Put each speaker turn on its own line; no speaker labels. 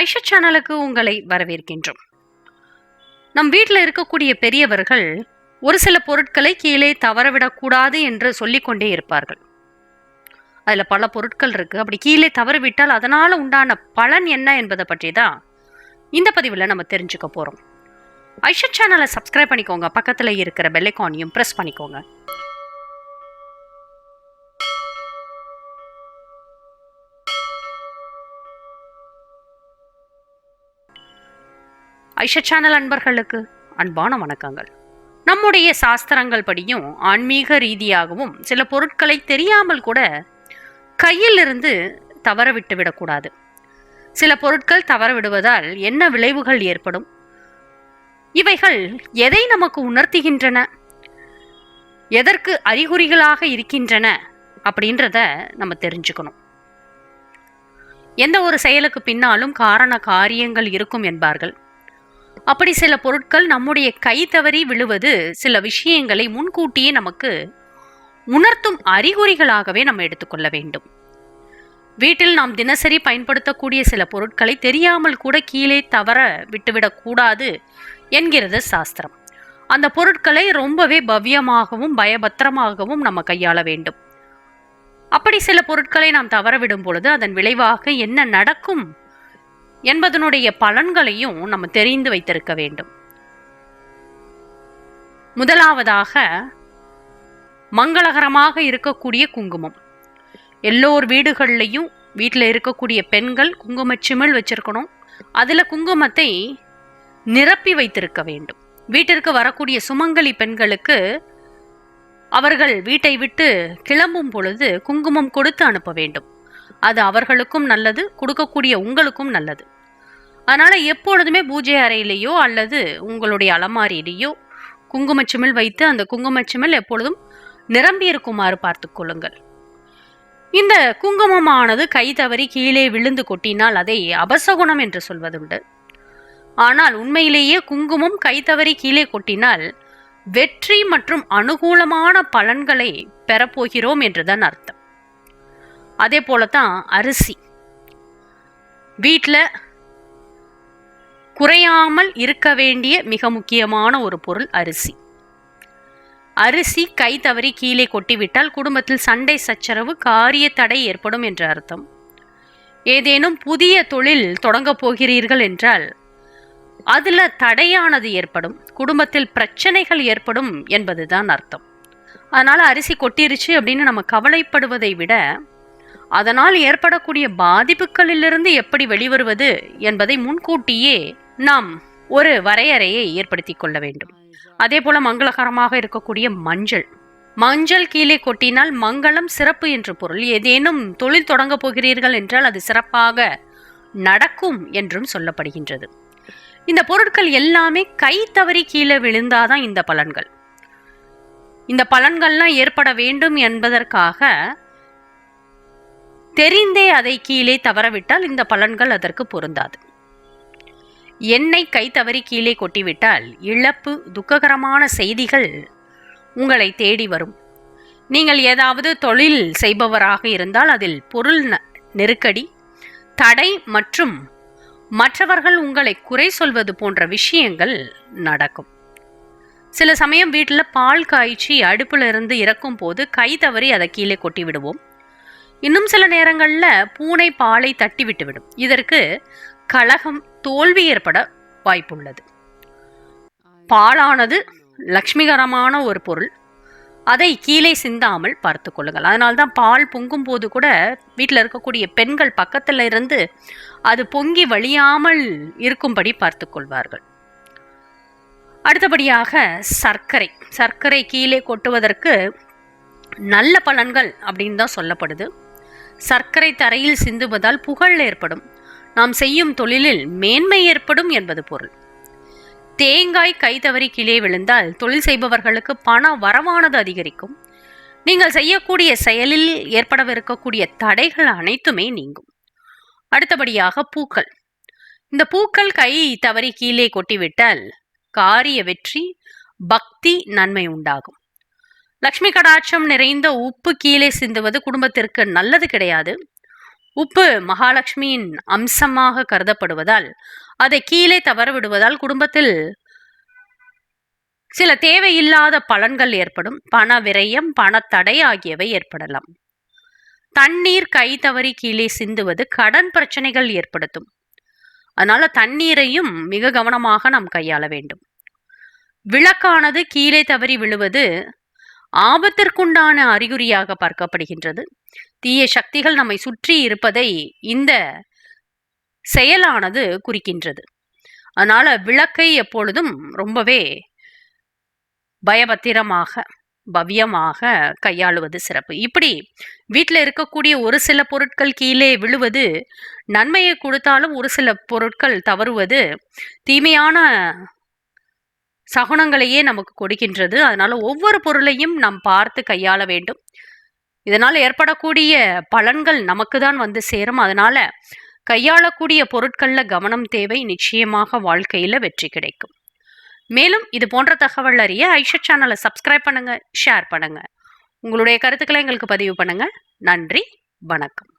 ஐஷா சேனலுக்கு உங்களை வரவேற்கின்றோம். நம் வீட்டில் இருக்கக்கூடிய பெரியவர்கள் ஒரு சில பொருட்களை கீழே தவறவிடக்கூடாது என்று சொல்லிக்கொண்டே இருப்பார்கள். அதில் பல பொருட்கள் இருக்கு. அப்படி கீழே தவறிவிட்டால் அதனால் உண்டான பலன் என்ன என்பதை பற்றி தான் இந்த பதிவில் நம்ம தெரிஞ்சுக்க போகிறோம் ஐஷா சேனலை சப்ஸ்கிரைப் பண்ணிக்கோங்க. பக்கத்தில் இருக்கிற பெல்லைக்கானையும் ப்ரெஸ் பண்ணிக்கோங்க. ஐஷா சேனல் அன்பர்களுக்கு அன்பான வணக்கங்கள். நம்முடைய சாஸ்திரங்கள் படியும் ஆன்மீக ரீதியாகவும் சில பொருட்களை தெரியாமல் கூட கையிலிருந்து தவற விட்டு விடக்கூடாது. சில பொருட்கள் தவற விடுவதால் என்ன விளைவுகள் ஏற்படும்? இவைகள் எதை நமக்கு உணர்த்துகின்றன? எதற்கு அறிகுறிகளாக இருக்கின்றன? அப்படின்றத நம்ம தெரிஞ்சுக்கணும். எந்த ஒரு செயலுக்கு பின்னாலும் காரண காரியங்கள் இருக்கும் என்பார்கள். அப்படி சில பொருட்கள் நம்முடைய கை தவறி விழுவது சில விஷயங்களை முன்கூட்டியே நமக்கு உணர்த்தும் அறிகுறிகளாகவே நம்ம எடுத்துக்கொள்ள வேண்டும். வீட்டில் நாம் தினசரி பயன்படுத்தக்கூடிய சில பொருட்களை தெரியாமல் கூட கீழே தவற விட்டுவிடக்கூடாது என்கிறது சாஸ்திரம். அந்த பொருட்களை ரொம்பவே பவ்யமாகவும் பயபத்திரமாகவும் நம்ம கையாள வேண்டும். அப்படி சில பொருட்களை நாம் தவற விடும் பொழுது அதன் விளைவாக என்ன நடக்கும் என்பதனுடைய பலன்களையும் நம்ம தெரிந்து வைத்திருக்க வேண்டும். முதலாவதாக மங்களகரமாக இருக்கக்கூடிய குங்குமம். எல்லோர் வீடுகள்லையும் வீட்டில் இருக்கக்கூடிய பெண்கள் குங்கும சிமிழ் வச்சிருக்கணும். அதில் குங்குமத்தை நிரப்பி வைத்திருக்க வேண்டும். வீட்டிற்கு வரக்கூடிய சுமங்கலி பெண்களுக்கு அவர்கள் வீட்டை விட்டு கிளம்பும் பொழுது குங்குமம் கொடுத்து அனுப்ப வேண்டும். அது அவர்களுக்கும் நல்லது கொடுக்கக்கூடிய உங்களுக்கும் நல்லது. அதனால் எப்பொழுதுமே பூஜை அறையிலேயோ அல்லது உங்களுடைய அலமாரியிலேயோ குங்குமச்சிமிழ் வைத்து அந்த குங்குமச்சிமிழ் எப்பொழுதும் நிரம்பி இருக்குமாறு பார்த்துக் கொள்ளுங்கள். இந்த குங்குமமானது கை தவறி கீழே விழுந்து கொட்டினால் அதை அபசகுணம் என்று சொல்வதுண்டு. ஆனால் உண்மையிலேயே குங்குமம் கை தவறி கீழே கொட்டினால் வெற்றி மற்றும் அனுகூலமான பலன்களை பெறப்போகிறோம் என்றுதான் அர்த்தம். அதே போல தான் அரிசி. வீட்டில் குறையாமல் இருக்க வேண்டிய மிக முக்கியமான ஒரு பொருள் அரிசி. அரிசி கை தவறி கீழே கொட்டிவிட்டால் குடும்பத்தில் சண்டை சச்சரவு காரிய தடை ஏற்படும் என்ற அர்த்தம். ஏதேனும் புதிய தொழில் தொடங்கப் போகிறீர்கள் என்றால் அதில் தடையானது ஏற்படும் குடும்பத்தில் பிரச்சனைகள் ஏற்படும் என்பதுதான் அர்த்தம். அதனால் அரிசி கொட்டிருச்சு அப்படின்னு நம்ம கவலைப்படுவதை விட அதனால் ஏற்படக்கூடிய பாதிப்புகளிலிருந்து எப்படி வெளிவருவது என்பதை முன்கூட்டியே நாம் ஒரு வரையறையை ஏற்படுத்தி கொள்ள வேண்டும். அதே போல மங்களகரமாக இருக்கக்கூடிய மஞ்சள். மஞ்சள் கீழே கொட்டினால் மங்களம் சிறப்பு என்று பொருள். ஏதேனும் தொழில் தொடங்க போகிறீர்கள் என்றால் அது சிறப்பாக நடக்கும் என்றும் சொல்லப்படுகின்றது. இந்த பொருட்கள் எல்லாமே கை தவறி கீழே விழுந்தாதான் இந்த பலன்கள். இந்த பலன்கள்லாம் ஏற்பட வேண்டும் என்பதற்காக தெரிந்தே அதை கீழே தவறவிட்டால் இந்த பலன்கள் அதற்கு பொருந்தாது. எண்ணெய் கை தவறி கீழே கொட்டிவிட்டால் இழப்பு துக்ககரமான செய்திகள் உங்களை தேடி வரும். நீங்கள் ஏதாவது தொழில் செய்பவராக இருந்தால் அதில் பொருள் நெருக்கடி தடை மற்றும் மற்றவர்கள் உங்களை குறை சொல்வது போன்ற விஷயங்கள் நடக்கும். சில சமயம் வீட்டில் பால் காய்ச்சி அடுப்பில் இருந்து இறக்கும் போது கை தவறி அதை கீழே கொட்டி விடுவோம் இன்னும் சில நேரங்களில் பூனை பாலை தட்டி விட்டுவிடும். இதற்கு கலகம் தோல்வி ஏற்பட வாய்ப்புள்ளது. பாலானது லக்ஷ்மிகரமான ஒரு பொருள். அதை கீழே சிந்தாமல் பார்த்து கொள்ளுங்கள். அதனால்தான் பால் பொங்கும் போது கூட வீட்டில் இருக்கக்கூடிய பெண்கள் பக்கத்தில் இருந்து அது பொங்கி வழியாமல் இருக்கும்படி பார்த்து கொள்வார்கள். அடுத்தபடியாக சர்க்கரை. சர்க்கரை கீழே கொட்டுவதற்கு நல்ல பலன்கள் அப்படின்னு தான் சொல்லப்படுது. சர்க்கரை தரையில் சிந்துவதால் புகழ் ஏற்படும். நாம் செய்யும் தொழிலில் மேன்மை ஏற்படும் என்பது பொருள். தேங்காய் கை தவறி கீழே விழுந்தால் தொழில் செய்பவர்களுக்கு பண வரவானது அதிகரிக்கும். நீங்கள் செய்யக்கூடிய செயலில் ஏற்படவிருக்கக்கூடிய தடைகள் அனைத்துமே நீங்கும். அடுத்தபடியாக பூக்கள். இந்த பூக்கள் கை தவறி கீழே கொட்டிவிட்டால் காரிய வெற்றி பக்தி நன்மை உண்டாகும். லக்ஷ்மி கடாட்சம் நிறைந்த உப்பு கீழே சிந்துவது குடும்பத்திற்கு நல்லது கிடையாது. உப்பு மகாலட்சுமியின் அம்சமாக கருதப்படுவதால் அதை கீழே தவற விடுவதால் குடும்பத்தில் சில தேவையில்லாத பலன்கள் ஏற்படும். பண விரயம் பணத்தடை ஆகியவை ஏற்படலாம். தண்ணீர் கை தவறி கீழே சிந்துவது கடன் பிரச்சனைகள் ஏற்படுத்தும். அதனால தண்ணீரையும் மிக கவனமாக நாம் கையாள வேண்டும். விளக்கானது கீழே தவறி விழுவது ஆபத்திற்குண்டான அறிகுறியாக பார்க்கப்படுகின்றது. தீய சக்திகள் நம்மை சுற்றி இருப்பதை இந்த செயலானது குறிக்கின்றது. அதனால விளக்கை எப்பொழுதும் ரொம்பவே பயபத்திரமாக பவ்யமாக கையாளுவது சிறப்பு. இப்படி வீட்டில் இருக்கக்கூடிய ஒரு சில பொருட்கள் கீழே விழுவது நன்மையை கொடுத்தாலும் ஒரு சில பொருட்கள் தவறுவது தீமையான சகுனங்களையே நமக்கு கொடுக்கின்றது. அதனால ஒவ்வொரு பொருளையும் நாம் பார்த்து கையாள வேண்டும். இதனால் ஏற்படக்கூடிய பலன்கள் நமக்கு தான் வந்து சேரும். அதனால கையாளக்கூடிய பொருட்களில் கவனம் தேவை நிச்சயமாக வாழ்க்கையில் வெற்றி கிடைக்கும். மேலும் இது போன்ற தகவல் அறிய ஐஷா சேனலை சப்ஸ்கிரைப் பண்ணுங்கள் ஷேர் பண்ணுங்கள் உங்களுடைய கருத்துக்களை எங்களுக்கு பதிவு பண்ணுங்கள் நன்றி வணக்கம்.